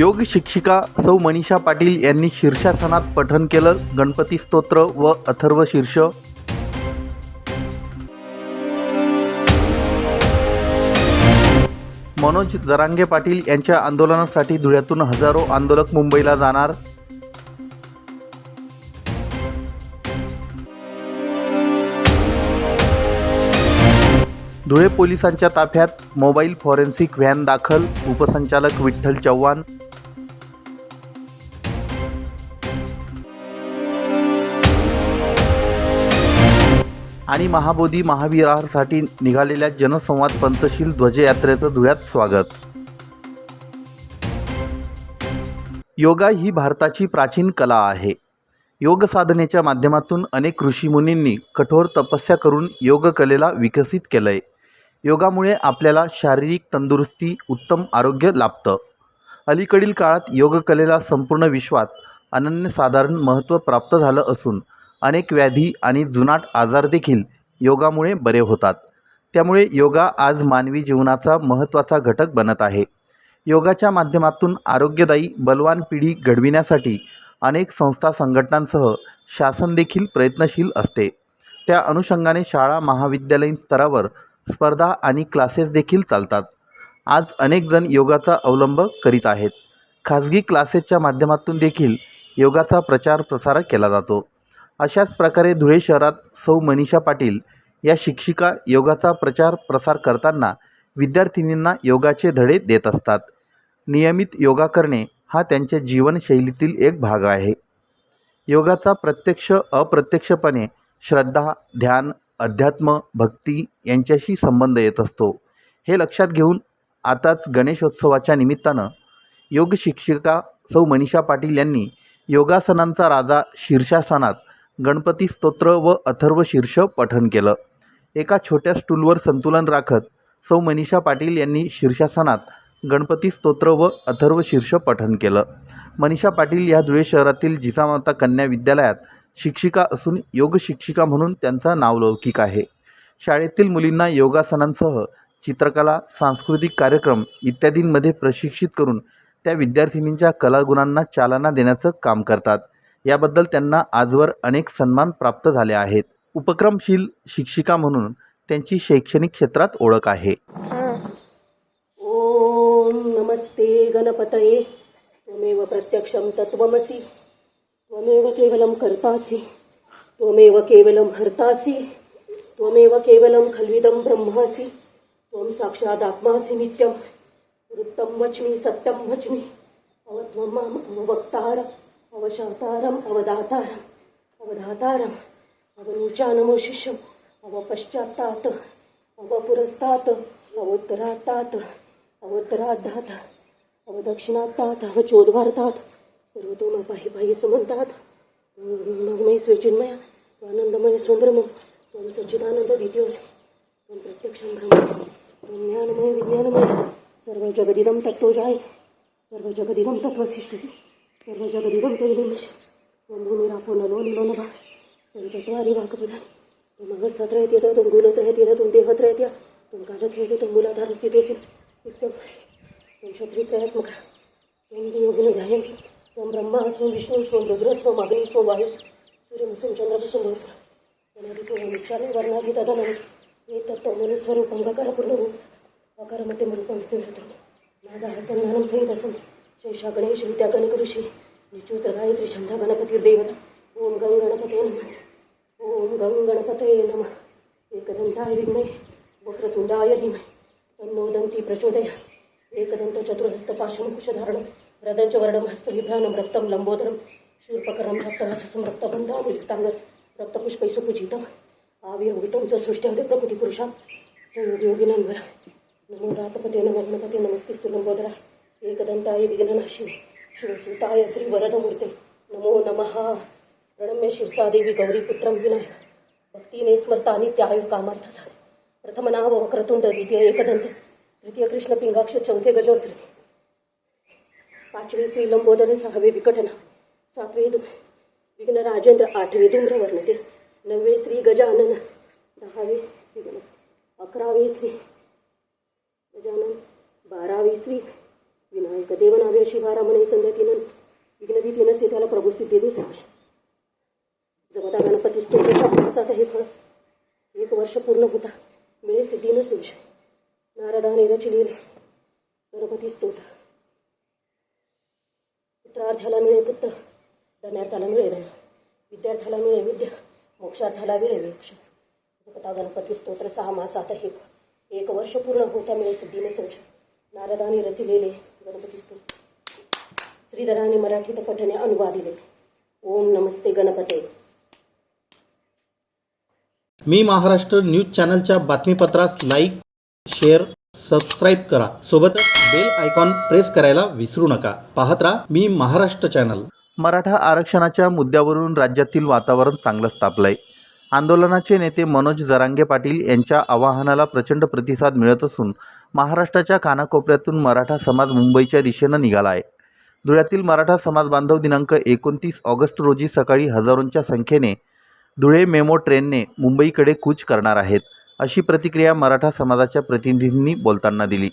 योग शिक्षिका सौ मनीषा पाटील यांनी शीर्षासनात पठन केलं. गणपती स्तोत्र व अथर्व शीर्ष. मनोज जरांगे पाटील यांच्या आंदोलनासाठी धुळ्यातून हजारो आंदोलक मुंबईला जाणार. धुळे पोलिसांच्या ताफ्यात मोबाईल फॉरेन्सिक व्हॅन दाखल. उपसंचालक विठ्ठल चव्हाण आणि महाबोधी महाविहारसाठी निघालेल्या जनसंवाद पंचशील ध्वजयात्रेचं धुळ्यात स्वागत. योगा ही भारताची प्राचीन कला आहे. योग साधनेच्या माध्यमातून अनेक ऋषीमुनींनी कठोर तपस्या करून योगकलेला विकसित केलं आहे योगामुळे आपल्याला शारीरिक तंदुरुस्ती उत्तम आरोग्य लाभतं. अलीकडील काळात योगकलेला संपूर्ण विश्वात अनन्यसाधारण महत्त्व प्राप्त झालं असून अनेक व्याधी आणि जुनाट आजार देखील योगामुळे बरे होतात. त्यामुळे योगा आज मानवी जीवनाचा महत्त्वाचा घटक बनत आहे. योगाच्या माध्यमातून आरोग्यदायी बलवान पिढी घडविण्यासाठी अनेक संस्था संघटनांसह शासन देखील प्रयत्नशील असते. त्या अनुषंगाने शाळा महाविद्यालयीन स्तरावर स्पर्धा आणि क्लासेस देखील चालतात. आज अनेक जण योगाचा अवलंब करीत आहेत. खाजगी क्लासेसच्या माध्यमातून देखील योगाचा प्रचार प्रसार केला जातो. अशाच प्रकारे धुळे शहरात सौ मनीषा पाटील या शिक्षिका योगाचा प्रचार प्रसार करताना विद्यार्थिनींना योगाचे धडे देत असतात. नियमित योगा करणे हा त्यांच्या जीवनशैलीतील एक भाग आहे. योगाचा प्रत्यक्ष अप्रत्यक्षपणे श्रद्धा ध्यान अध्यात्म भक्ती यांच्याशी संबंध येत असतो. हे लक्षात घेऊन आताच गणेशोत्सवाच्या निमित्तानं योग शिक्षिका सौ मनीषा पाटील यांनी योगासनांचा राजा शीर्षासनात गणपती स्तोत्र व अथर्व शीर्ष पठन केलं. एका छोट्या स्टूलवर संतुलन राखत सौ मनीषा पाटील यांनी शीर्षासनात गणपती स्तोत्र व अथर्व शीर्ष पठन केलं. मनीषा पाटील या धुळे शहरातील जिजामाता कन्या विद्यालयात शिक्षिका असून योग शिक्षिका म्हणून त्यांचा नावलौकिक आहे. शाळेतील मुलींना योगासनांसह चित्रकला सांस्कृतिक कार्यक्रम इत्यादींमध्ये प्रशिक्षित करून त्या विद्यार्थिनींच्या कलागुणांना चालना देण्याचं काम करतात. याबद्दल त्यांना आजवर अनेक सन्मान प्राप्त झाले आहेत. उपक्रमशील शिक्षिका म्हणून त्यांची शैक्षणिक क्षेत्रात ओळख आहे. ओम नमस्ते गणपतये. त्वमेव प्रत्यक्षं तत्वमसी त्वमेव केवलं कर्तासी. त्वमेव केवलं हर्तासी त्वमेव केवलं खल्विदं ब्रह्मासी. त्वं साक्षात नित्यं. वृत्तं वृत्तम सत्यं सत्यम अवत्वं अवत्वम अववक्तारम्. अवशातारम्, अवदातारम्, अवधातारम् अवनीचानमोशिष्यम् अवपश्चात्तात्, अवपुरस्तात्, अवोत्तरात्तात्, अवोत्तराद्धात्, अवदक्षिणात्तात्, अवचोद्वार्तात्, सर्वतोमापाहि पाहि समन्तात्। मग्मय स्वेचिन्मय आनन्दमय सुब्रह्मं त्वं सच्चिदानन्दद्वितीयोऽसि त्वं प्रत्यक्षं ब्रह्मासि त्वं ज्ञानमय विज्ञानमय, सर्वजगदिदं तत्त्वजाय, सर्वजगदिदं तत्त्वसिष्ठति। सर्वजगदिदं तैलमशि त्वं भूमिरापो नलो निलो नभा त्वं चत्वारि वाक्पदानि त्वमगस्त्रयत्यत त्वं गुणत्रयत्यत त्वं देहत्रयत्य त्वं कालत्रयत्य त्वं मूलाधारस्थितोऽसि नित्यं त्वं शत्रुत्रयात्मका त्वं योगिनो ध्यायन्ति त्वं ब्रह्मा स्वं विष्णु स्वं रुद्र स्वं अग्नि स्वं वायु सूर्यमसुं चन्द्रमसुं भवसु त्वमदितो निक्षाले वर्णाभि तदनम् एतत्त्वमनुस्वरूपं गकारपूर्णरूप अकारमत्यं रूपं स्फुरतु नादः सन्धानं सहितसं शेषा गणेश विद्या गणकऋषी विच्युतगायत्री छंदा गणपतिर्देवता ओम गं गणपते नमः. ओम गं गणपते नमः. एकदन्ताय विघ्ने वक्रतुंडाय धीमहि. तन्नो दन्ती प्रचोदयात् एकदन्तचतुर्हस्तपाशमुकुशधारणं रदञ्च वर्णं हस्तविभ्राणं रक्तं लम्बोदरं शूर्पकरं रक्तहसं रक्तबन्धामुलिक्ताङ्गं रक्तपुष्पैः सुपूजितम्. आविर्भूतं च सृष्ट्यादि प्रकृतिपुरुषां संयोगिनान्वर नमो रातपते नमो गणपते नमस्तिस्तु लम्बोदरा एकदन्ताय विघ्ननाशिनी. शिवसुताय श्रीवरदमूर्ते नमो नमः. प्रणम्य शिरसादेवी गौरीपुत्रं विनायक. भक्तीने स्मरतानि त्याय कामार्थ झाले. प्रथम नाव वक्रतुंड द्वितीय एकदंत तृतीय कृष्ण पिंगाक्ष चौथे गजोश्री पाचवे श्री लंबोदर सहावे विकटना सातवे विघ्न राजेंद्र आठवे धूम्रवर्णते नववे श्री गजानन दहावे श्री अकरावे श्री गजानन बारावे श्री विनायक देवनाव्य शिवारामणे संध्यातीनं विघ्नभीतीनं सीताला प्रभू सिद्धी दिसावी जगता गणपती स्तोत्राचा अभ्यासात हे फळ. एक वर्ष पूर्ण होता. मिळे सिद्धी न नारदाने रचिलेले गणपती स्तोत्र. पुत्रार्थाला मिळे पुत्र. धन्यार्थाला मिळे धन. विद्यार्थ्याला मिळे विद्या. मोक्षार्थाला मिळे मोक्ष. जगता गणपती स्तोत्र सहा मासात हे फळ. एक वर्ष पूर्ण होता मिळे सिद्धी न नारदाने रचिलेले श्रीधराने मराठीत पठणे अनुवादिले. ओम नमस्ते गणपते. मी महाराष्ट्र न्यूज चॅनलच्या बातमीपत्रास लाईक शेअर सबस्क्राईब करा. सोबतच बेल आयकॉन प्रेस करायला विसरू नका. पाहत राहा मी महाराष्ट्र चॅनल. मराठा आरक्षणाच्या मुद्द्यावरून राज्यातील वातावरण चांगलंच तापलंय. आंदोलनाचे नेते मनोज जरांगे पाटील यांच्या आवाहनाला प्रचंड प्रतिसाद मिळत असून महाराष्ट्राच्या कानाकोपऱ्यातून मराठा समाज मुंबईच्या दिशेनं निघाला आहे. धुळ्यातील मराठा समाज बांधव दिनांक एकोणतीस ऑगस्ट रोजी सकाळी हजारोंच्या संख्येने धुळे मेमो ट्रेनने मुंबईकडे कूच करणार आहेत अशी प्रतिक्रिया मराठा समाजाच्या प्रतिनिधींनी बोलताना दिली.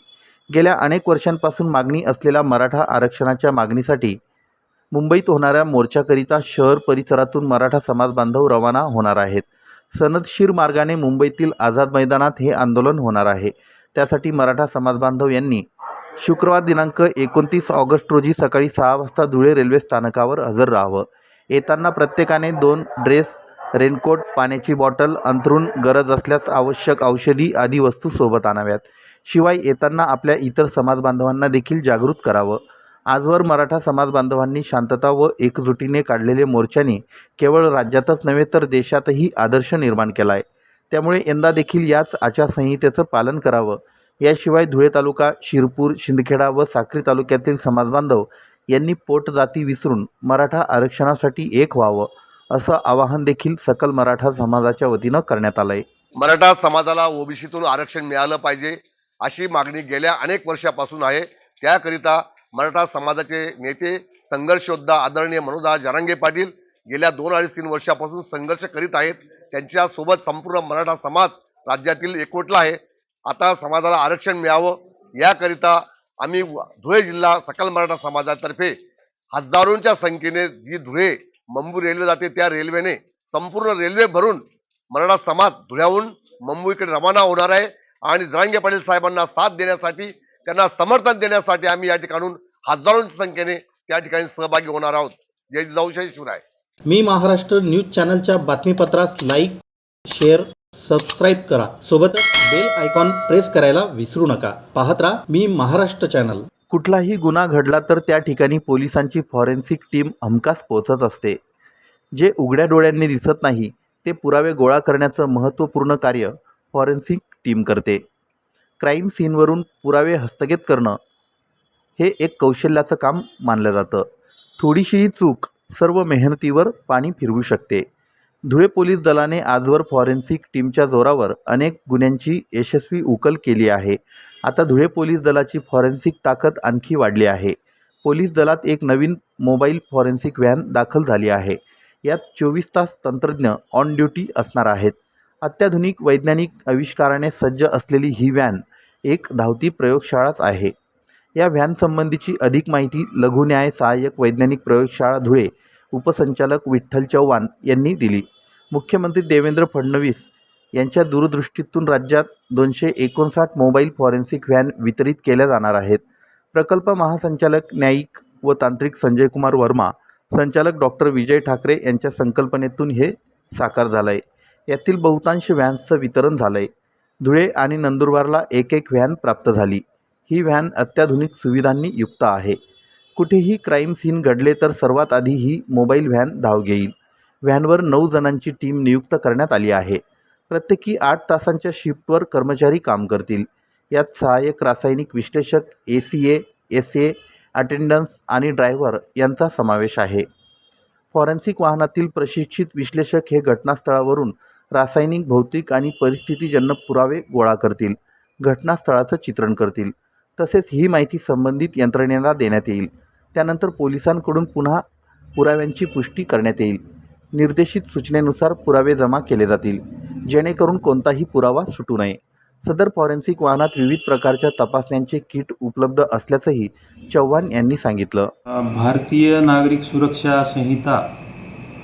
गेल्या अनेक वर्षांपासून मागणी असलेल्या मराठा आरक्षणाच्या मागणीसाठी मुंबईत होणाऱ्या मोर्चाकरिता शहर परिसरातून मराठा समाज बांधव रवाना होणार आहेत. सनदशीर मार्गाने मुंबईतील आझाद मैदानात हे आंदोलन होणार आहे. त्यासाठी मराठा समाज बांधव यांनी शुक्रवार दिनांक एकोणतीस ऑगस्ट रोजी सकाळी सहा वाजता धुळे रेल्वे स्थानकावर हजर राहावं. येताना प्रत्येकाने दोन ड्रेस रेनकोट पाण्याची बॉटल अंथरूण गरज असल्यास आवश्यक औषधी आदी वस्तू सोबत आणाव्यात. शिवाय येताना आपल्या इतर समाज बांधवांना देखील जागृत करावं. आजवर मराठा समाज बांधवांनी शांतता व एकजुटीने काढलेले मोर्चाने केवळ राज्यातच नव्हे तर देशातही आदर्श निर्माण केला आहे त्यामुळे यंदा देखील याच आचारसंहितेचं पालन करावं. याशिवाय धुळे तालुका शिरपूर शिंदखेडा व साक्री तालुक्यातील समाजबांधव यांनी पोटजाती विसरून मराठा आरक्षणासाठी एक व्हावं असं आवाहन देखील सकल मराठा समाजाच्या वतीनं करण्यात आलं आहे मराठा समाजाला ओबीसीतून आरक्षण मिळालं पाहिजे अशी मागणी गेल्या अनेक वर्षापासून आहे. त्याकरिता मराठा समाजाचे नेते संघर्षयोद्धा आदरणीय मनोजदास जरांगे पाटील गेल्या दोन अडीच तीन वर्षापासून संघर्ष करीत आहेत. त्यांच्यासोबत संपूर्ण मराठा समाज राज्यातील एकवटला आहे. आता समाजाला आरक्षण मिळावं याकरिता आम्ही व- धुळे जिल्हा सकल मराठा समाजातर्फे हजारोंच्या संख्येने जी धुळे मंबू रेल्वे जाते त्या रेल्वेने संपूर्ण रेल्वे भरून मराठा समाज धुळ्याहून मुंबईकडे रवाना होणार आहे. आणि जरांगे पाटील साहेबांना साथ देण्यासाठी त्यांना समर्थन देण्यासाठी आम्ही या ठिकाणून हजारोंच्या संख्येने त्या ठिकाणी सहभागी होणार आहोत. जय जाऊ जय शिवराय. मी महाराष्ट्र न्यूज चॅनलच्या बातमीपत्रास लाईक शेअर सबस्क्राईब करा. सोबतच बेल आयकॉन प्रेस करायला विसरू नका. पाहत राहा मी महाराष्ट्र चॅनल. कुठलाही गुन्हा घडला तर त्या ठिकाणी पोलिसांची फॉरेन्सिक टीम हमखास पोहोचत असते. जे उघड्या डोळ्यांनी दिसत नाही ते पुरावे गोळा करण्याचं महत्त्वपूर्ण कार्य फॉरेन्सिक टीम करते. क्राईम सीनवरून पुरावे हस्तगत करणं हे एक कौशल्याचं काम मानलं जातं. थोडीशीही चूक सर्व मेहनतीवर पाणी फिरवू शकते. धुळे पोलीस दलाने आजवर फॉरेन्सिक टीमच्या जोरावर अनेक गुन्ह्यांची यशस्वी उकल केली आहे. आता धुळे पोलीस दलाची फॉरेन्सिक ताकद आणखी वाढली आहे. पोलीस दलात एक नवीन मोबाईल फॉरेन्सिक व्हॅन दाखल झाली आहे. यात चोवीस तास तंत्रज्ञ ऑन ड्युटी असणार आहेत. अत्याधुनिक वैज्ञानिक आविष्काराने सज्ज असलेली ही व्हॅन एक धावती प्रयोगशाळाच आहे. या व्हॅनसंबंधीची अधिक माहिती लघुन्याय सहाय्यक वैज्ञानिक प्रयोगशाळा धुळे उपसंचालक विठ्ठल चव्हाण यांनी दिली. मुख्यमंत्री देवेंद्र फडणवीस यांच्या दूरदृष्टीतून राज्यात दोनशे एकोणसाठ मोबाईल फॉरेन्सिक व्हॅन वितरित केल्या जाणार आहेत. प्रकल्प महासंचालक न्यायिक व तांत्रिक संजयकुमार वर्मा संचालक डॉक्टर विजय ठाकरे यांच्या संकल्पनेतून हे साकार झालं आहे यातील बहुतांश व्हॅन्सचं वितरण झालं आहे धुळे आणि नंदुरबारला एक एक व्हॅन प्राप्त झाली. ही व्हॅन अत्याधुनिक सुविधांनी युक्त आहे. कुठेही क्राईम सीन घडले तर सर्वात आधी ही मोबाईल व्हॅन धाव घेईल. व्हॅनवर नऊ जणांची टीम नियुक्त करण्यात आली आहे. प्रत्येकी आठ तासांच्या शिफ्टवर कर्मचारी काम करतील. यात सहाय्यक रासायनिक विश्लेषक A C A S A attendants आणि ड्रायव्हर यांचा समावेश आहे. फॉरेन्सिक वाहनातील प्रशिक्षित विश्लेषक हे घटनास्थळावरून रासायनिक भौतिक आणि परिस्थितीजन्य पुरावे गोळा करतील. घटनास्थळाचं चित्रण करतील. तसेच ही माहिती संबंधित यंत्रणेला देण्यात येईल. त्यानंतर पोलिसांकडून पुन्हा पुराव्यांची पुष्टी करण्यात येईल. निर्देशित सूचनेनुसार पुरावे जमा केले जातील. जेणेकरून कोणताही पुरावा सुटू नये. सदर फॉरेन्सिक वाहनात विविध प्रकारच्या तपासण्यांचे किट उपलब्ध असल्याचंही चव्हाण यांनी सांगितलं. भारतीय नागरिक सुरक्षा संहिता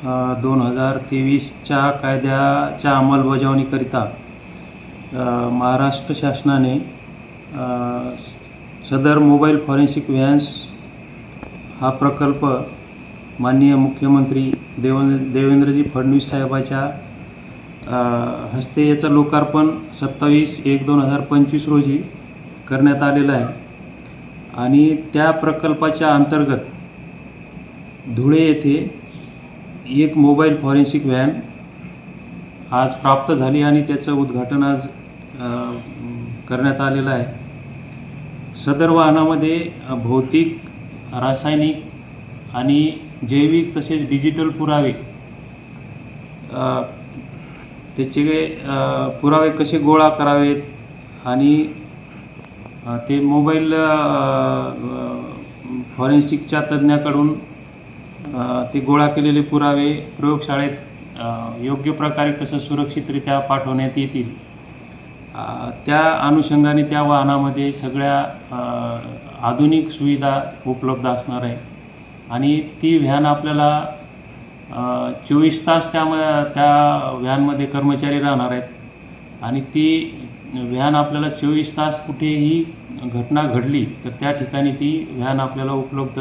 दोन हजार तेवीसच्या कायद्याच्या अंमलबजावणीकरिता महाराष्ट्र शासनाने सदर मोबाईल फॉरेन्सिक व्हॅन्स हा प्रकल्प माननीय मुख्यमंत्री देवेंद्र देवेंद्रजी फडणवीस साहेबाच्या हस्ते याचं लोकार्पण सत्तावीस एक दोन हजार पंचवीस रोजी करण्यात आलेलं आहे. आणि त्या प्रकल्पाच्या अंतर्गत धुळे येथे एक मोबाईल फॉरेन्सिक व्हॅन आज प्राप्त झाली आणि त्याचं उद्घाटन आज करण्यात आलेलं आहे. सदर वाहनामध्ये भौतिक रासायनिक आणि जैविक तसेच डिजिटल पुरावे त्याचे पुरावे कसे गोळा करावेत आणि ते मोबाईल फॉरेन्सिकच्या तज्ज्ञाकडून ते गोळा केलेले पुरावे प्रयोगशाळेत योग्य प्रकारे कसं सुरक्षितरित्या पाठवण्यात येतील. त्या अनुषंगाने त्या वाहनामध्ये सगळ्या आधुनिक सुविधा उपलब्ध असणार आहे. आणि ती व्हॅन आपल्याला चोवीस तास त्या त्या व्हॅनमध्ये कर्मचारी राहणार आहेत. आणि ती व्हॅन आपल्याला चोवीस तास कुठेही घटना घडली तर त्या ठिकाणी ती व्हॅन आपल्याला उपलब्ध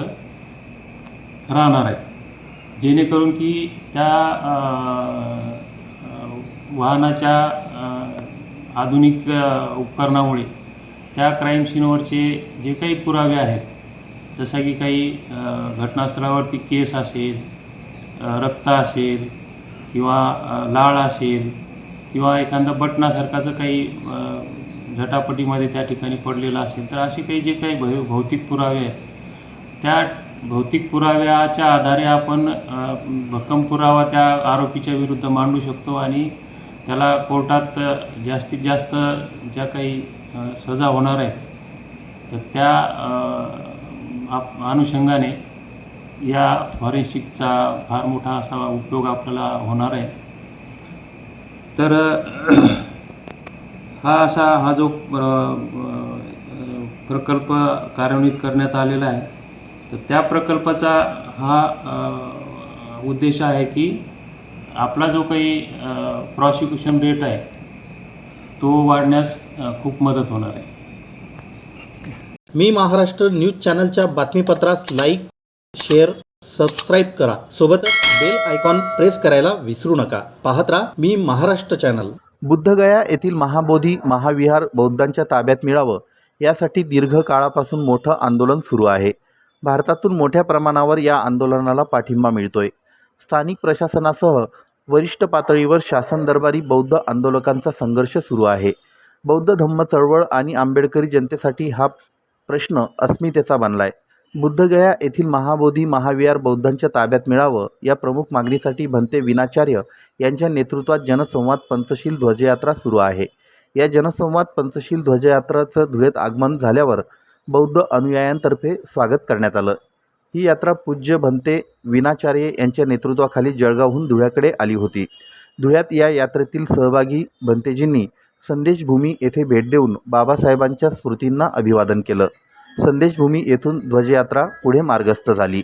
राहणार आहे जेणेकरून की त्या वाहनाच्या आधुनिक उपकरणामुळे त्या क्राईम सीनवरचे जे काही पुरावे आहेत जसं की काही घटनास्थळावरती केस असेल रक्त असेल किंवा लाळ असेल किंवा एखादा बटणासारखाचं काही झटापटीमध्ये त्या ठिकाणी पडलेलं असेल तर असे काही जे काही भौ भौतिक पुरावे आहेत त्या भौतिक पुराव्याच्या आधारे आपण भक्कम पुरावा त्या आरोपीच्या विरुद्ध मांडू शकतो आणि त्याला कोर्टात जास्तीत जास्त ज्या काही सजा होणार आहेत तर त्या आप- अनुषंगाने या फॉरेन्सिकचा फार मोठा असा उपयोग आपल्याला होणार आहे. तर हा असा हा जो प्रकल्प कार्यान्वित करण्यात आलेला आहे तर त्या प्रकल्पाचा हा उद्देश आहे की आपला जो काही प्रॉसिक्युशन रेट आहे तो वाढण्यास खूप मदत होणार आहे. मी महाराष्ट्र न्यूज चॅनलच्या बातमीपत्रास लाईक शेअर सबस्क्राईब करा. सोबतच बेल आयकॉन प्रेस करायला विसरू नका. पाहत राहा मी महाराष्ट्र चॅनल. बुद्धगया येथील महाबोधी महाविहार बौद्धांच्या ताब्यात मिळावं यासाठी दीर्घ काळापासून मोठं आंदोलन सुरू आहे. भारतातून मोठ्या प्रमाणावर या आंदोलनाला पाठिंबा मिळतोय. स्थानिक प्रशासनासह वरिष्ठ पातळीवर शासन दरबारी बौद्ध आंदोलकांचा संघर्ष सुरू आहे. बौद्ध धम्म चळवळ आणि आंबेडकरी जनतेसाठी हा प्रश्न अस्मितेचा बनलाय. बुद्धगया येथील महाबोधी महाविहार बौद्धांच्या ताब्यात मिळावं या प्रमुख मागणीसाठी भंते विनाचार्य यांच्या नेतृत्वात जनसंवाद पंचशील ध्वजयात्रा सुरू आहे. या जनसंवाद पंचशील ध्वजयात्राचं धुळेत आगमन झाल्यावर बौद्ध अनुयायांतर्फे स्वागत करण्यात आलं. ही यात्रा पूज्य भंते विनाचार्य यांच्या नेतृत्वाखाली जळगावहून धुळ्याकडे आली होती. धुळ्यात या यात्रेतील सहभागी भंतेजींनी संदेशभूमी येथे भेट देऊन बाबासाहेबांच्या स्मृतींना अभिवादन केलं. संदेशभूमी येथून ध्वजयात्रा पुढे मार्गस्थ झाली.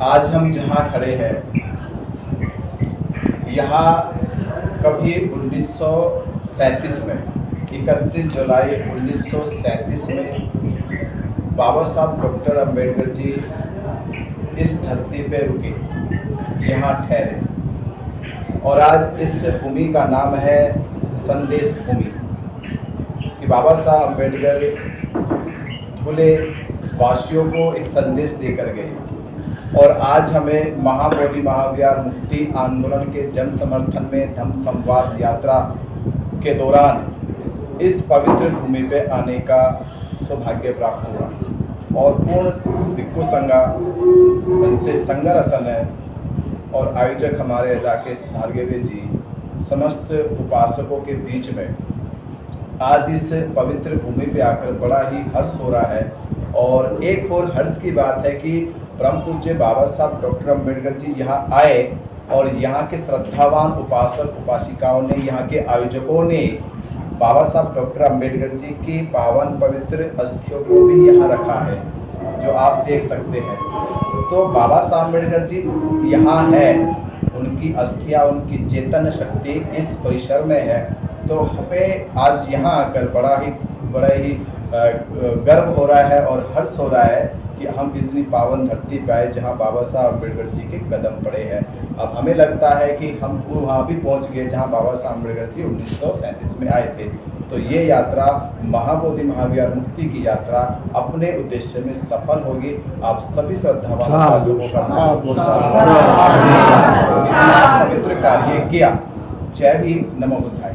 आज हम जहाँ खड़े हैं यहाँ कभी 1937 में 31 जुलाई 1937 में बाबा साहब डॉक्टर अंबेडकर जी इस धरती पर रुके, यहाँ ठहरे। और आज इस भूमि का नाम है संदेश भूमि, कि बाबा साहब अंबेडकर धुले वासियों को एक संदेश देकर गए। और आज हमें महाबोधि महाविहार मुक्ति आंदोलन के जन समर्थन में धम्म संवाद यात्रा के दौरान इस पवित्र भूमि पे आने का सौभाग्य प्राप्त हुआ। और पूर्ण भिक्खु संघा बनते संगरतन है और आयोजक हमारे राकेश भार्गवे जी, समस्त उपासकों के बीच में आज इस पवित्र भूमि पे आकर बड़ा ही हर्ष हो रहा है। और एक और हर्ष की बात है कि परम पूज्य बाबा साहब डॉक्टर अंबेडकर जी यहाँ आए और यहाँ के श्रद्धावान उपासक, उपासिकाओं ने, यहाँ के आयोजकों ने बाबा साहब, डॉक्टर अंबेडकर जी की पावन पवित्र अस्थियों को भी यहाँ रखा है, जो आप देख सकते हैं। तो बाबा साहब अंबेडकर जी यहाँ है, उनकी अस्थियाँ, उनकी चेतन शक्ति इस परिसर में है। तो हमें आज यहाँ आकर बड़ा ही बड़ा ही गर्व हो रहा है और हर्ष हो रहा है कि हम इतनी पावन धरती पे आए जहाँ बाबा साहब अंबेडकर जी के कदम पड़े हैं। अब हमें लगता है कि हम वहाँ भी पहुँच गए जहाँ बाबा साहब अम्बेडकर जी उन्नीस में आए थे। तो ये यात्रा महाबोधि महाविहार मुक्ति की यात्रा अपने उद्देश्य में सफल होगी। आप सभी श्रद्धावान उपासकों का पवित्र कार्य किया जय भीम नमो बुद्धाय।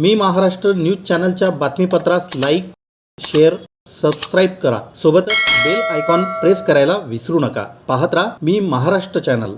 मी महाराष्ट्र न्यूज चॅनलच्या बातमीपत्रास लाईक शेअर सबस्क्राईब करा. सोबतच बेल आयकॉन प्रेस करायला विसरू नका. पाहत राहा मी महाराष्ट्र चॅनल.